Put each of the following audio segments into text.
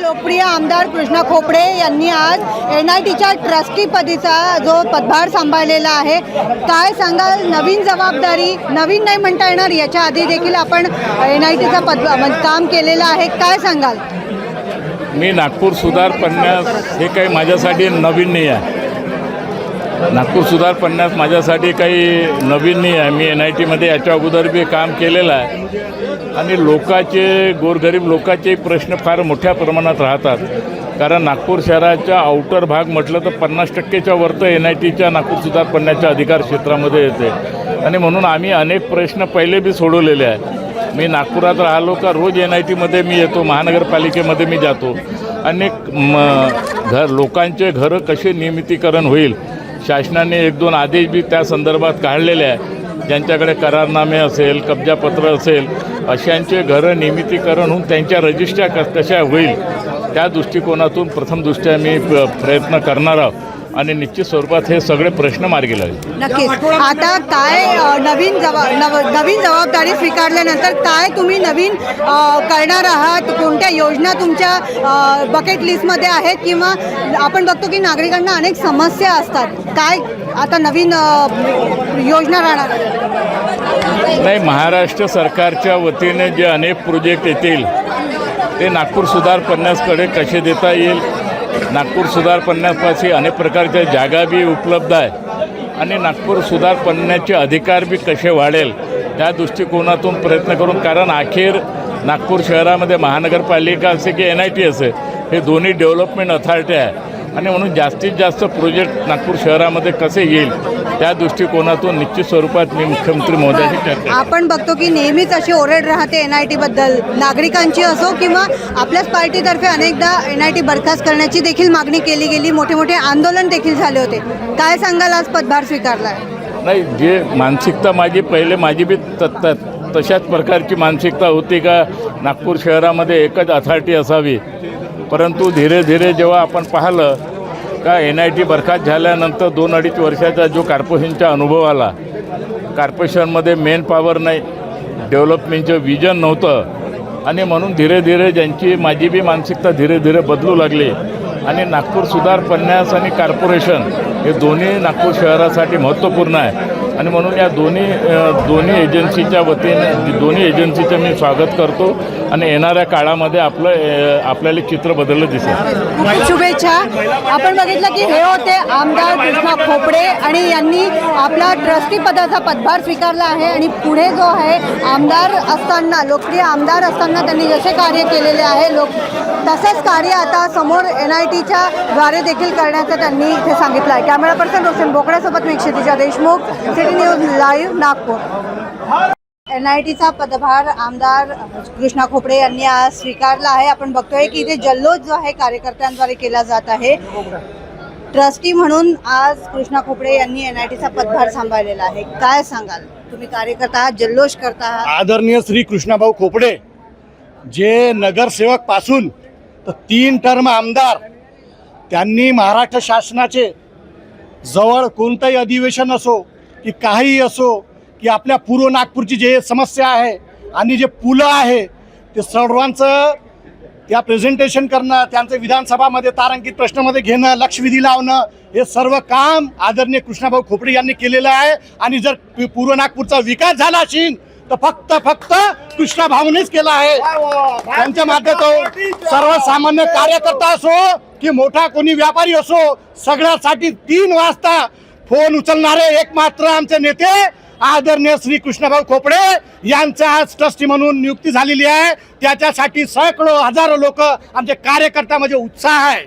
लोकप्रिय आमदार कृष्णा खोपडे यांनी आज एन आय टीच्या ट्रस्टीपदीचा जो पदभार सांभाळलेला आहे काय सांगाल? नवीन जबाबदारी नवीन नाही म्हणता येणार याच्या आधी देखील आपण एन आय टीचा पद म्हणजे काम केलेलं आहे काय सांगाल? मी नागपूर सुधार पडण्यास हे काही माझ्यासाठी नवीन नाही आहे. नागपूर सुधार पन्नास माझ्यासाठी काही नवीन नाही आहे. मी एन आय टीमध्ये याच्या अगोदर बी काम केलेलं आहे. आणि लोकाचे गोरगरीब लोकाचे प्रश्न फार मोठ्या प्रमाणात राहतात. कारण नागपूर शहराच्या आउटर भाग म्हटलं तर पन्नास टक्केच्या वरतं एन आय टीच्या नागपूर सुधार पन्नासच्या अधिकार क्षेत्रामध्ये येते. आणि म्हणून आम्ही अनेक प्रश्न पहिले बी सोडवलेले आहे मी नागपुरात राहिलो का रोज एन आय टीमध्ये मी येतो महानगरपालिकेमध्ये मी जातो. अनेक म घर लोकांचे घरं कसे नियमितीकरण होईल शासनाने एक दोन आदेश बी त्या संदर्भात काढलेले आहे. ज्यांच्याकडे करारनामे असेल कब्जापत्र असेल अशांचे घरं नियमितीकरण होऊन त्यांच्या रजिस्ट्र्या क कशा होईल त्या दृष्टिकोनातून प्रथमदृष्ट्या मी प्रयत्न करणार आहोत. आणि निश्चित स्वरूपात हे सगळे प्रश्न मार्गी लागले. नक्कीच. आता काय नवीन जबा नव नवीन जबाबदारी स्वीकारल्यानंतर काय तुम्ही नवीन करणार आहात? कोणत्या योजना तुमच्या बकेट लिस्टमध्ये आहेत? किंवा आपण बघतो की नागरिकांना अनेक समस्या असतात. काय आता नवीन योजना राहणार नाही महाराष्ट्र सरकारच्या वतीने जे अनेक प्रोजेक्ट येतील ते नागपूर सुधार पन्नासकडे कसे देता येईल? नागपूर सुधार पन्नासपाशी अनेक प्रकारच्या जागा बी उपलब्ध आहे. आणि नागपूर सुधार पन्नासचे अधिकार बी कसे वाढेल त्या दृष्टिकोनातून प्रयत्न करून कारण अखेर नागपूर शहरामध्ये महानगरपालिका असे की एन आय टी असे हे दोन्ही डेव्हलपमेंट अथॉरिटी आहे. आणि म्हणून जास्तीत जास्त प्रोजेक्ट नागपूर शहरामध्ये कसे येईल त्या दृष्टिकोनातून निश्चित स्वरूपात मी मुख्यमंत्री महोदयाशी चर्चा आपण बघतो की नेहमीच अशी ओरड राहते एन आय टीबद्दल नागरिकांची असो किंवा आपल्याच पार्टीतर्फे अनेकदा एन आय टी बरखास्त करण्याची देखील मागणी केली गेली. मोठे मोठे आंदोलन देखील झाले होते. काय सांगाल आज पदभार स्वीकारला आहे नाही जे मानसिकता माझी पहिले माझी बी तशाच प्रकारची मानसिकता होती का नागपूर शहरामध्ये एकच अथॉरिटी असावी? परंतु धीरे धीरे जेव्हा आपण पाहिलं का एन आय टी बरखास्त झाल्यानंतर दोन अडीच वर्षाचा जो कार्पोरेशनचा अनुभव आला कार्पोरेशनमध्ये मेन पॉवर नाही डेव्हलपमेंटचं विजन नव्हतं. आणि म्हणून धीरे धीरे ज्यांची माझी बी मानसिकता धीरे धीरे बदलू लागली. आणि नागपूर सुधार पन्नास आणि कार्पोरेशन हे दोन्ही नागपूर शहरासाठी महत्त्वपूर्ण आहे. आणि म्हणून या दोन्ही दोन्ही एजन्सीच्या वतीने दोन्ही एजन्सीचं मी स्वागत करतो आणि येणाऱ्या काळामध्ये आपलं आपल्याला चित्र बदललं दिसेल. शुभेच्छा. आपण बघितलं की हे होते आमदार कृष्णा खोपडे आणि यांनी आपला ट्रस्टी पदाचा पदभार स्वीकारला आहे आणि पुढे जो आहे आमदार असताना लोकप्रिय आमदार असताना त्यांनी जसे कार्य केलेले आहे लोक तसंच कार्य आता समोर एन आय टीच्या द्वारे देखील करण्याचं त्यांनी इथे सांगितलं आहे. कॅमेरा पर्सन रोशन बोकड्यासोबत मी Kshitija Deshmukh. News live Nagpur. N I टीचा पदभार आमदार कृष्णा खोपडे यांनी आज स्वीकारला आहे. आपण बघतोय की इथे जल्लोष जो आहे कार्यकर्त्यांद्वारे केला जात आहे. ट्रस्टी म्हणून आज कृष्णा खोपडे यांनी एन आय टीचा पदभार सांभाळलेला आहे. काय सांगाल? तुम्ही कार्यकर्ता आहात जल्लोष करता आहात? आदरणीय श्री कृष्णाभाऊ खोपडे जे नगरसेवकपासून तर तीन टर्म आमदार त्यांनी महाराष्ट्र शासनाचे जवळ कोणतंही अधिवेशन असो की काहीही असो की आपल्या पूर्व नागपूरची जे समस्या आहे आणि जे पुलं आहे ते सर्वांचं त्या प्रेझेंटेशन करणं त्यांचं विधानसभामध्ये तारांकित प्रश्नामध्ये घेणं लक्षवेधी लावणं हे सर्व काम आदरणीय कृष्णाभाऊ खोपडे यांनी केलेलं आहे. आणि जर पूर्व नागपूरचा विकास झाला असेल तर फक्त फक्त कृष्णाभाऊनेच केला आहे. त्यांच्या माध्यमातून सर्वसामान्य कार्यकर्ता असो की मोठा कोणी व्यापारी असो सगळ्यासाठी तीन वाजता फोन उचलणारे एकमात्र आमचे नेते आदरणीय श्री कृष्णभाऊ खोपडे यांचा आज ट्रस्टी म्हणून नियुक्ती झालेली आहे. त्याच्यासाठी सैकडो हजारो लोक आमचे कार्यकर्त्यामध्ये उत्साह आहे.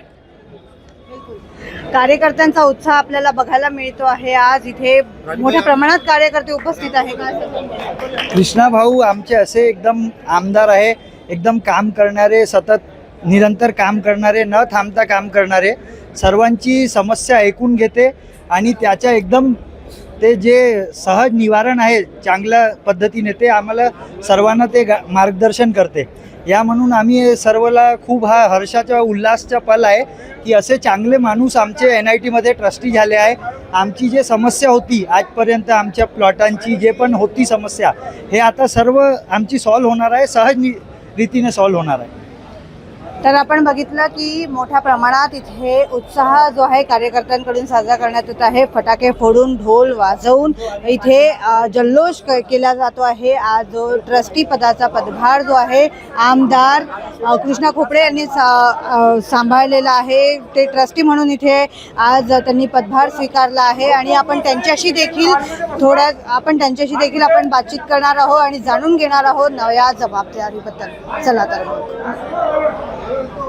कार्यकर्त्यांचा उत्साह आपल्याला बघायला मिळतो आहे. आज इथे मोठ्या प्रमाणात कार्यकर्ते उपस्थित आहे? कृष्णा भाऊ आमचे असे एकदम आमदार आहे एकदम काम करणारे सतत निरंतर काम करणारे न थांबता काम करणारे सर्वांची समस्या ऐकून घेते आणि त्याच्या एकदम ते जे सहज निवारण आहे चांगल्या पद्धतीने ते आम्हाला सर्वांना ते गा मार्गदर्शन करते. या म्हणून आम्ही सर्वला खूप हा हर्षाचा उल्हासचा पल आहे की असे चांगले माणूस आमचे एन आय टीमध्ये ट्रस्टी झाले आहे. आमची जे समस्या होती आजपर्यंत आमच्या प्लॉटांची जे पण होती समस्या हे आता सर्व आमची सॉल्व्ह होणार आहे सहज रीतीने सॉल्व्ह होणार आहे. तर आपण बघितलं की मोठ्या प्रमाणात इथे उत्साह जो आहे कार्यकर्त्यांकडून साजरा करण्यात येत आहे. फटाके फोडून ढोल वाजवून इथे जल्लोष क- केला जातो आहे. आज जो ट्रस्टी पदाचा पदभार जो आहे आमदार कृष्णा खोपडे यांनी सा- सांभाळलेला आहे. ते ट्रस्टी म्हणून इथे आज त्यांनी पदभार स्वीकारला आहे आणि आपण त्यांच्याशी देखील थोड्या आपण त्यांच्याशी देखील आपण बातचीत करणार आहोत आणि जाणून घेणार आहोत नव्या जबाबदारीबद्दल. चला तर